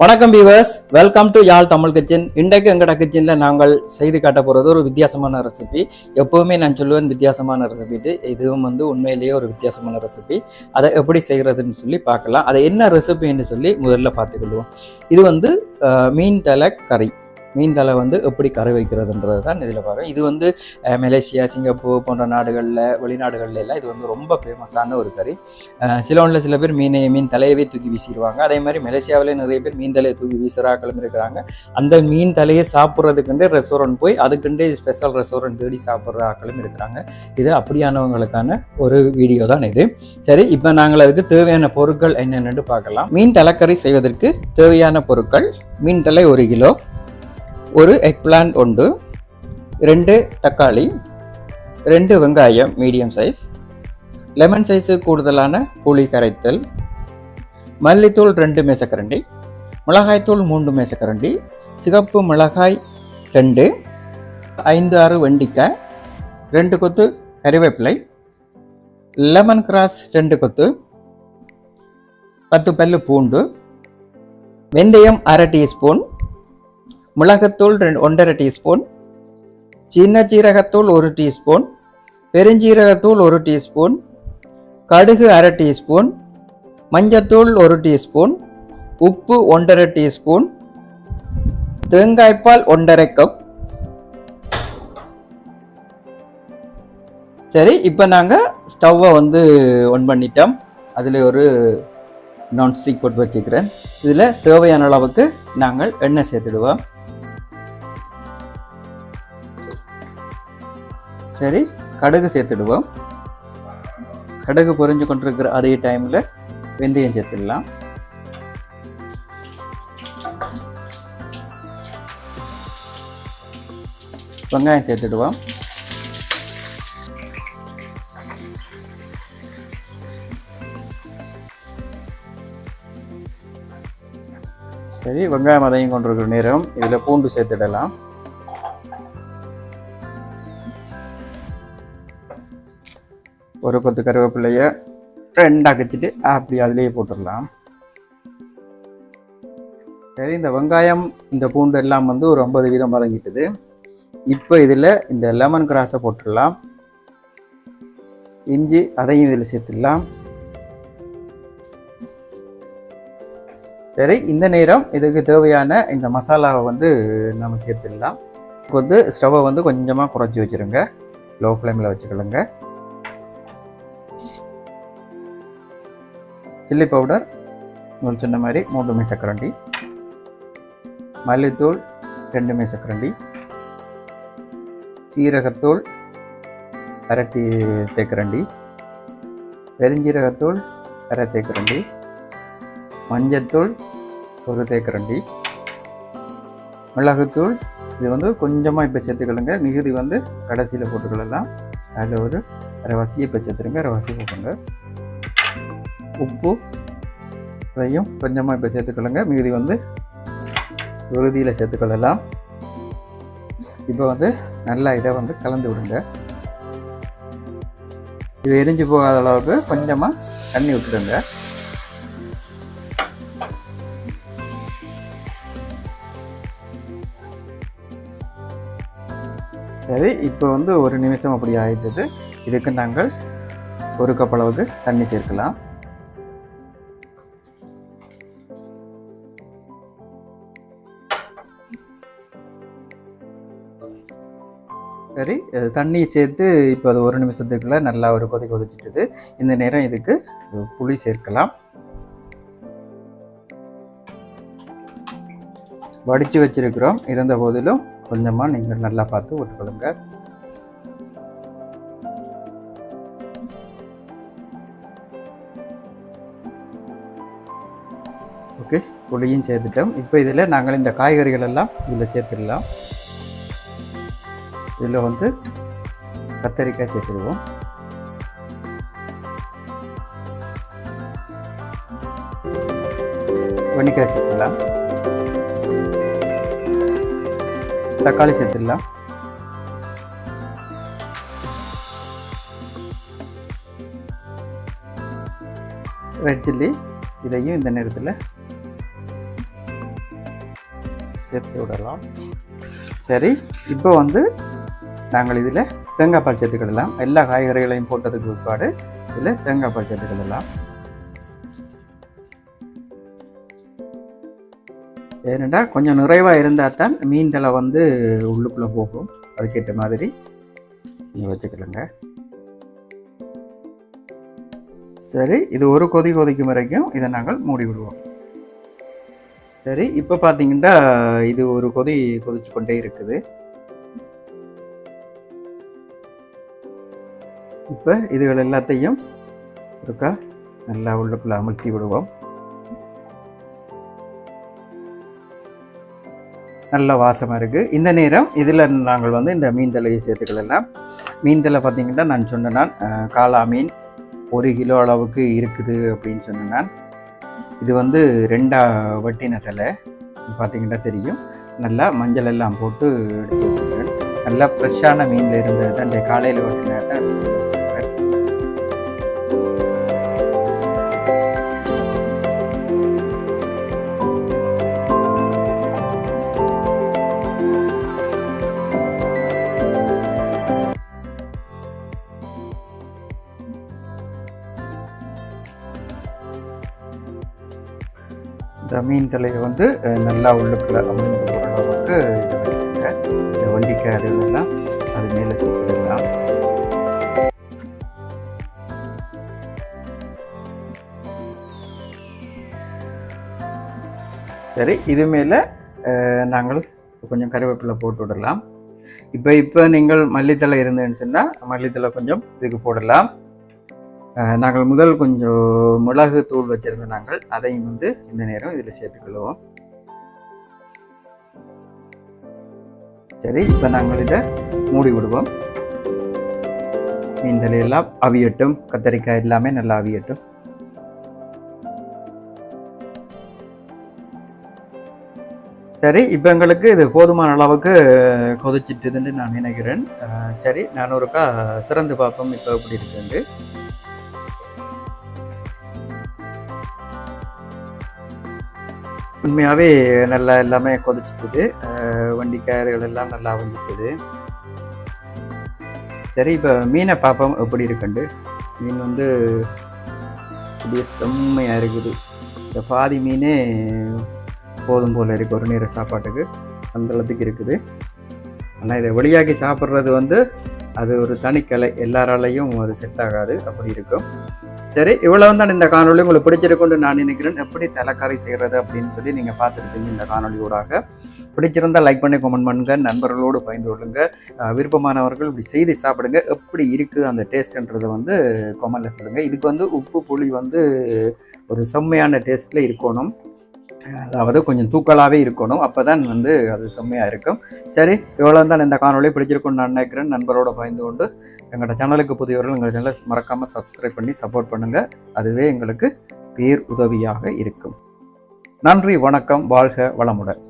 வணக்கம் viewers welcome to Yazh Tamil kitchen. இன்றைக்கு எங்கட கிச்சனில் நாங்கள் செய்து காட்ட போகிறது ஒரு வித்தியாசமான ரெசிபி எப்போவுமே நான் சொல்லுவேன் வித்தியாசமான ரெசிபிட்டு இதுவும் வந்து உண்மையிலேயே ஒரு வித்தியாசமான ரெசிபி அதை எப்படி செய்கிறதுன்னு சொல்லி பார்க்கலாம். அதை என்ன ரெசிபின்னு சொல்லி முதல்ல பார்த்துக்கொள்வோம் இது வந்து மீன் தலை கறி. மீன் தலை வந்து எப்படி கரை வைக்கிறதுன்றது தான் இதில் பாருங்க இது வந்து மலேசியா சிங்கப்பூர் போன்ற நாடுகளில் வெளிநாடுகளில் எல்லாம் இது வந்து ரொம்ப ஃபேமஸான ஒரு கறி. சிலோனில் சில பேர் மீனை மீன் தலையவே தூக்கி வீசிடுவாங்க. அதே மாதிரி மலேசியாவிலே நிறைய பேர் மீன் தலையை தூக்கி வீசுறாக்களும் இருக்கிறாங்க. அந்த மீன் தலையை சாப்பிட்றதுக்குண்டே ரெஸ்டாரண்ட் போய் அதுக்குண்டே ஸ்பெஷல் ரெஸ்டாரண்ட் தேடி சாப்பிட்ற ஆக்களும் இருக்கிறாங்க. இது அப்படியானவங்களுக்கான ஒரு வீடியோ தான் இது. சரி இப்போ நாங்கள் அதுக்கு தேவையான பொருட்கள் என்னென்னு பார்க்கலாம். மீன் தலைக்கறி செய்வதற்கு தேவையான பொருட்கள் மீன் தலை ஒரு கிலோ ஒரு எக் பிளான்ட் உண்டு. ரெண்டு தக்காளி ரெண்டு வெங்காயம் மீடியம் சைஸ் லெமன் சைஸு கூடுதலான புளி கரைத்தல். மல்லித்தூள் ரெண்டு மேசக்கரண்டி. மிளகாய்த்தூள் மூன்று மேசக்கரண்டி. சிகப்பு மிளகாய் ரெண்டு. ஐந்து ஆறு வெண்டிக்காய் ரெண்டு கொத்து கறிவேப்பிலை. லெமன் கிராஸ் ரெண்டு கொத்து. பத்து பல்லு பூண்டு. வெந்தயம் அரை டீஸ்பூன். மிளகுத்தூள் ரெண்டு ஒன்றரை டீஸ்பூன். சின்ன சீரகத்தூள் ஒரு டீஸ்பூன். பெருஞ்சீரகத்தூள் ஒரு டீஸ்பூன். கடுகு அரை டீஸ்பூன். மஞ்சத்தூள் ஒரு டீஸ்பூன். உப்பு ஒன்றரை டீஸ்பூன். தேங்காய்ப்பால் ஒன்றரை கப் சரி இப்போ நாங்கள் ஸ்டவ்வை வந்து ஒன் பண்ணிட்டோம். அதில் ஒரு நான்ஸ்டிக் போட்டு வச்சுக்கிறேன். இதில் தேவையான அளவுக்கு நாங்கள் எண்ணெய் சேர்த்துடுவோம். சரி கடுகு சேர்த்துடுவோம். கடுகு பொரிஞ்சு கொண்டிருக்கிற அதே டைமில் வெந்தயம் சேர்த்துடலாம். வெங்காயம் சேர்த்துடுவோம். சரி வெங்காயம் அதையும் கொண்டிருக்கிற நேரம். இதில் பூண்டு சேர்த்துடலாம். ஒரு கொத்து கருவேப்பிலைய ரெண்டாக வச்சுட்டு அப்படி அதிலேயே போட்டுடலாம். சரி இந்த வெங்காயம் இந்த பூண்டு எல்லாம் வந்து ஒரு ஐம்பது வீதம் வதங்கிட்டுது. இப்போ இதில் இந்த லெமன் கிராஸை போட்டுடலாம். இஞ்சி அதையும் இதில் சேர்த்துடலாம். சரி இந்த நேரம் இதுக்கு தேவையான இந்த மசாலாவை வந்து நம்ம சேர்த்துடலாம். வந்து ஸ்டவ்வை வந்து கொஞ்சமாக குறைச்சி வச்சுருங்க. லோ ஃப்ளேமில் வச்சுக்கலுங்க சில்லி பவுடர் ஒரு சின்ன மாதிரி மூன்று மீசக்கரண்டி மல்லித்தூள் ரெண்டு மீசக்கரண்டி சீரகத்தூள் அரட்டி தேக்கரண்டி பெருஞ்சீரகத்தூள் அரை தேக்கரண்டி மஞ்சத்தூள் ஒரு தேக்கரண்டி மிளகுத்தூள் இது வந்து கொஞ்சமாக இப்போ சேர்த்துக்கலுங்க மிகுதி வந்து கடைசியில் போட்டுக்கலாம் அதில் ஒரு ரவாசியை இப்போ சேர்த்துருங்க. அரைவாசி போட்டுங்க உப்பு இதையும் கொஞ்சமாக இப்போ சேர்த்துக்கொள்ளுங்க. மீதி வந்து உறுதியில் சேர்த்துக்கொள்ளலாம். இப்போ வந்து நல்லா இதை வந்து கலந்து விடுங்க. இது எரிஞ்சு போகாத அளவுக்கு கொஞ்சமாக தண்ணி விட்டுடுங்க சரி இப்போ வந்து ஒரு நிமிஷம் அப்படி ஆயிடுது. இதுக்கு நாங்கள் ஒரு கப் அளவுக்கு தண்ணி சேர்க்கலாம். சரி தண்ணி சேர்த்து இப்போ அது ஒரு நிமிஷத்துக்குள்ள நல்லா ஒரு கொதி கொதிச்சுட்டுது. இந்த நேரம் இதுக்கு புளி சேர்க்கலாம். வடித்து வச்சிருக்கிறோம். இருந்த போதிலும் கொஞ்சமாக நீங்கள் நல்லா பார்த்து விட்டுக்கொள்ளுங்க. ஓகே புளியும் சேர்த்துட்டோம். இப்போ இதில் நாங்கள் இந்த காய்கறிகள் எல்லாம் இதில் சேர்த்துடலாம். இதில் வந்து கத்தரிக்காய் சேர்த்துடுவோம். வெண்ணிக்காய் சேர்த்துடலாம். தக்காளி சேர்த்துடலாம். ரெட் சில்லி இதையும் இந்த நேரத்தில் சேர்த்து விடலாம். சரி இப்போ வந்து நாங்கள் இதில் தேங்காய் பால் சேர்த்துக்கிடலாம். எல்லா காய்கறிகளையும் போட்டதுக்கு பிற்பாடு இதில் தேங்காய் பால் சேர்த்துக்கிடலாம். ஏனென்றால் கொஞ்சம் நிறைவாக இருந்தால் தான் மீன் தலை வந்து உள்ளுக்குள்ளே போகும். அதுக்கேற்ற மாதிரி நீங்கள் வச்சுக்கலங்க. சரி இது ஒரு கொதி கொதிக்கும் வரைக்கும் இதை நாங்கள் மூடி விடுவோம் சரி இப்போ பார்த்தீங்கன்னா இது ஒரு கொதி கொதிச்சு கொண்டே இருக்குது. இப்போ இதுகள் எல்லாத்தையும் இருக்கா நல்லா உள்ளுக்குள்ள அமர்த்தி விடுவோம். நல்ல வாசமாக இருக்குது இந்த நேரம் இதில் நாங்கள் வந்து இந்த மீன்தலையை சேர்த்துக்கள் சேர்த்துக்கலாம் மீன்தலை பார்த்திங்கன்னா நான் சொன்னேன் நான், காளா மீன் ஒரு கிலோ அளவுக்கு இருக்குது அப்படின்னு சொன்னேன். நான். இது வந்து ரெண்டா வட்டின தலை. பார்த்திங்கன்னா தெரியும். நல்லா மஞ்சள் எல்லாம் போட்டு எடுத்து நல்லா ஃப்ரெஷ்ஷான மீனில் இருந்தது. தான் இந்த காலையில் வட்டின தான் இந்த மீன் தலையை வந்து நல்லா உள்ளுக்குள்ள அமர்ந்து போகிற அளவுக்கு இதை இந்த அது மேலே சேர்த்துக்கலாம் சரி இது மேலே நாங்கள் கொஞ்சம் கருவேப்பிலை போட்டு விடலாம். இப்போ இப்போ நீங்கள் மல்லித்தலை இருந்ததுன்னு சொன்னால் மல்லித்தலை கொஞ்சம் இதுக்கு போடலாம். நாங்கள் முதல் கொஞ்சம் மிளகு தூள் வச்சுருந்த நாங்கள் அதையும் வந்து இந்த நேரம் இதில் சேர்த்துக்கொள்வோம். சரி இப்போ நாங்கள் இதை மூடி விடுவோம் மீன்கள் எல்லாம் அவியட்டும். கத்தரிக்காய் எல்லாமே நல்லா அவியட்டும். சரி இப்போ எங்களுக்கு இது போதுமான அளவுக்கு கொதிச்சிட்டுதுன்னு நான் நினைக்கிறேன். சரி நான் ஒருக்கா திறந்து பார்ப்போம். இப்போ எப்படி இருக்குண்டு உண்மையாகவே நல்லா எல்லாமே கொதிச்சுட்டுது. வண்டி வண்டிக்காய்கள் எல்லாம் நல்லா வந்துட்டுது சரி இப்போ மீனை பார்ப்போம். எப்படி இருக்குண்டு மீன் வந்து அப்படியே செம்மையாக இருக்குது. இந்த பாதி மீனே போதும் போல் இருக்குது ஒரு நேர சாப்பாட்டுக்கு. அந்த இருக்குது. ஆனால் இதை வெளியாக்கி சாப்பிட்றது வந்து அது ஒரு தனிக்கலை. எல்லாராலையும் அது செட் ஆகாது. அப்படி இருக்கும். சரி இவ்வளவு தான் இந்த காணொலி உங்களுக்கு பிடிச்சிருக்கும்னு நான் நினைக்கிறேன். எப்படி தலைக்கறி செய்கிறது அப்படின்னு சொல்லி நீங்கள் பார்த்துருப்பீங்க இந்த காணொலியோடாக பிடிச்சிருந்தா லைக் பண்ணி கமெண்ட் பண்ணுங்க. நண்பர்களோடு பயந்து கொள்ளுங்க. விருப்பமானவர்கள் இப்படி செய்து சாப்பிடுங்க. எப்படி இருக்குது அந்த டேஸ்ட்ன்றதை வந்து கமெண்டில் சொல்லுங்கள் இதுக்கு வந்து உப்பு புளி வந்து ஒரு செம்மையான டேஸ்ட்டில் இருக்கணும். அதாவது கொஞ்சம் தூக்கலாகவே இருக்கணும். அப்போ தான் வந்து அது செம்மையாக இருக்கும். சரி இவ்வளோ தான் இந்த காணொலி பிடிச்சிருக்கும்னு நான் நினைக்கிறேன். நண்பரோட பயந்து கொண்டு எங்களோட சேனலுக்கு புதியவர்கள் எங்கள் சேனலை மறக்காமல் சப்ஸ்கிரைப் பண்ணி சப்போர்ட் பண்ணுங்கள் அதுவே எங்களுக்கு பேர் உதவியாக இருக்கும். நன்றி வணக்கம் வாழ்க வளமுடன்.